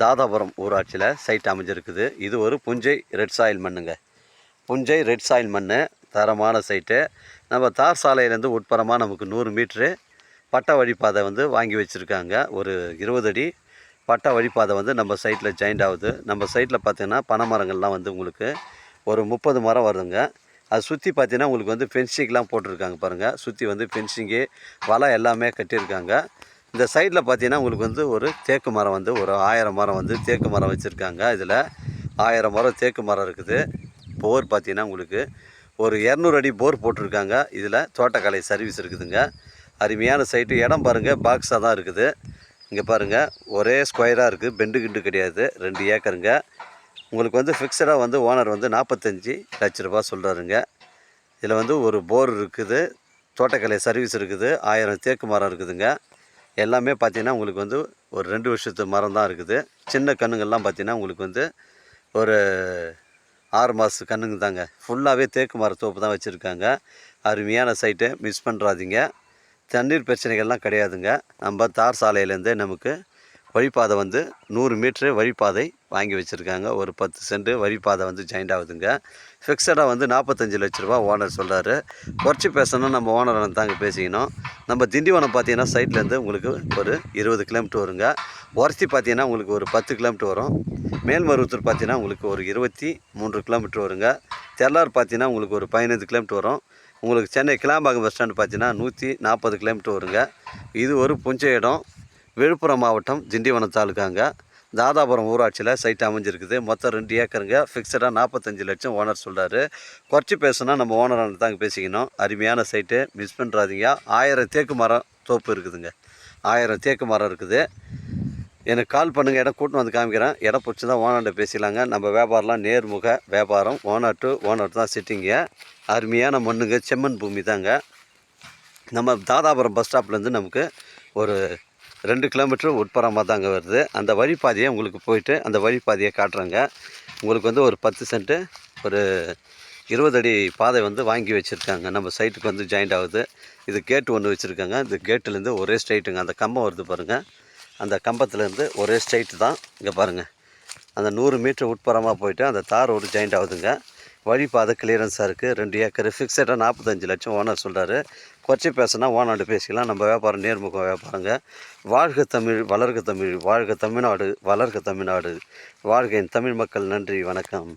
தாதாபுரம் ஊராட்சியில் சைட் அமைஞ்சிருக்குது. இது ஒரு புஞ்சை ரெட் சாயில் மண்ணுங்க. புஞ்சை ரெட் சாயில் மண் தரமான சைட்டு நம்ம தார் சாலையிலேருந்து உட்புறமாக நமக்கு நூறு மீட்ரு பட்டா வழிப்பாதை வந்து வாங்கி வச்சுருக்காங்க. ஒரு இருபது அடி பட்டா வழிப்பாதை வந்து நம்ம சைட்டில் ஜாயிண்ட் ஆகுது. நம்ம சைட்டில் பார்த்திங்கன்னா பனை மரங்கள்லாம் வந்து உங்களுக்கு ஒரு முப்பது மரம் வருதுங்க. அது சுற்றி பார்த்தீங்கன்னா உங்களுக்கு வந்து ஃபென்சிங்லாம் போட்டிருக்காங்க பாருங்கள் சுற்றி வந்து ஃபென்சிங்கு வலை எல்லாமே கட்டியிருக்காங்க. இந்த சைடில் பார்த்தீங்கன்னா உங்களுக்கு வந்து ஒரு தேக்கு மரம் வந்து ஒரு ஆயிரம் மரம் வந்து தேக்கு மரம் வச்சுருக்காங்க. இதில் ஆயிரம் மரம் தேக்கு மரம் இருக்குது. போர் பார்த்தீங்கன்னா உங்களுக்கு ஒரு இரநூறு அடி போர் போட்டிருக்காங்க. இதில் தோட்டக்கலை சர்வீஸ் இருக்குதுங்க. அருமையான சைட்டு இடம் பாருங்கள் பாக்ஸாக தான் இருக்குது. இங்கே பாருங்கள் ஒரே ஸ்கொயராக இருக்குது பெண்டு கிண்டு கிடையாது. ரெண்டு ஏக்கருங்க. உங்களுக்கு வந்து ஃபிக்ஸடாக வந்து ஓனர் வந்து நாற்பத்தஞ்சு லட்ச ரூபா சொல்கிறாருங்க இதில் வந்து ஒரு போர் இருக்குது. தோட்டக்கலை சர்வீஸ் இருக்குது. ஆயிரம் தேக்கு மரம் இருக்குதுங்க. எல்லாமே பார்த்தீங்கன்னா உங்களுக்கு வந்து ஒரு ரெண்டு வருஷத்து மரம் தான் இருக்குது. சின்ன கண்ணுங்கள்லாம் பார்த்தீங்கன்னா உங்களுக்கு வந்து ஒரு ஆறு மாத கண்ணுங்க தாங்க. ஃபுல்லாகவே தேக்கு மரத்தோப்பு தான் வச்சுருக்காங்க. அருமையான சைட்டு மிஸ் பண்ணுறாதீங்க தண்ணீர் பிரச்சனைகள்லாம் கிடையாதுங்க. நம்ம தார் சாலையிலேருந்தே நமக்கு வழிப்பாதை வந்து நூறு மீட்ரு வழிப்பாதை வாங்கி வச்சுருக்காங்க. ஒரு பத்து சென்ட் வழிப்பாதை வந்து ஜாயிண்ட் ஆகுதுங்க. ஃபிக்ஸடாக வந்து நாற்பத்தஞ்சு லட்ச ரூபா ஓனர் சொல்கிறாரு குறைச்சி பேசணும் நம்ம ஓனரை தாங்க பேசிக்கணும். நம்ம திண்டிவனம் பார்த்தீங்கன்னா சைட்லேருந்து உங்களுக்கு ஒரு இருபது கிலோமீட்டர் வருங்க. ஒரத்தி பார்த்தீங்கன்னா உங்களுக்கு ஒரு பத்து கிலோமீட்டர் வரும். மேல்மருவத்தூர் பார்த்தீங்கன்னா உங்களுக்கு ஒரு இருபத்தி மூன்று கிலோமீட்டர் வருங்க. தெல்லார் பார்த்தீங்கன்னா உங்களுக்கு ஒரு பதினைந்து கிலோமீட்டர் வரும். உங்களுக்கு சென்னை கிளாம்பாக்கம் பஸ் ஸ்டாண்டு பார்த்தீங்கன்னா நூற்றி நாற்பது கிலோமீட்டர் வருங்க. இது ஒரு புஞ்ச இடம். விழுப்புரம் மாவட்டம் திண்டிவனம் தாலுக்காங்க தாதாபுரம் ஊராட்சியில் சைட் அமைஞ்சிருக்குது. மொத்தம் ரெண்டு ஏக்கருங்க. ஃபிக்ஸடாக நாற்பத்தஞ்சு லட்சம் ஓனர் சொல்கிறாரு குறைச்சி பேசுனா நம்ம ஓனர் தாங்க பேசிக்கணும். அருமையான சைட்டு மிஸ் பண்ணுறாதீங்க ஆயிரம் தேக்கு மரம் தோப்பு இருக்குதுங்க. ஆயிரம் தேக்கு மரம் இருக்குது. எனக்கு கால் பண்ணுங்கள் இடம் கூட்டின்னு வந்து காமிக்கிறேன். இடம் பிடிச்சி தான் ஓனர்கிட்ட பேசிக்கலாங்க. நம்ம வியாபாரம்லாம் நேர்முக வியாபாரம். ஓனர் டு ஓனர் தான் சிட்டிங்க அருமையான மண்ணுங்க. செம்மண் பூமி தாங்க. நம்ம தாதாபுரம் பஸ் ஸ்டாப்லேருந்து நமக்கு ஒரு ரெண்டு கிலோமீட்டர் உட்புறமாக தாங்க வருது. அந்த வழிப்பாதையை உங்களுக்கு போயிட்டு அந்த வழிப்பாதையை காட்டுறேங்க. உங்களுக்கு வந்து ஒரு பத்து சென்ட்டு ஒரு இருபது அடி பாதை வந்து வாங்கி வச்சுருக்காங்க. நம்ம சைட்டுக்கு வந்து ஜாயிண்ட் ஆகுது. இது கேட்டு ஒன்று வச்சுருக்காங்க. இந்த கேட்டுலேருந்து ஒரே ஸ்ட்ரைட்டுங்க அந்த கம்பம் வருது பாருங்கள் அந்த கம்பத்துலேருந்து ஒரே ஸ்ட்ரைட்டு தான். இங்கே பாருங்கள் அந்த நூறு மீட்டர் உட்புறமாக போயிட்டு அந்த தார் ஒரு ஜாயிண்ட் ஆகுதுங்க. வழிபாதை கிளியரன்ஸாக இருக்குது ரெண்டு ஏக்கர் ஃபிக்ஸடாக நாற்பத்தஞ்சு லட்சம் ஓனர் சொல்கிறாரு குறைச்சி பேசினா ஓனாண்டு பேசிக்கலாம். நம்ம வியாபாரம் நேர்முகம் வியாபாரங்க. வாழ்க தமிழ் வளர்க தமிழ் வாழ்க தமிழ்நாடு வளர்க தமிழ்நாடு. வாழ்க என் தமிழ் மக்கள் நன்றி வணக்கம்.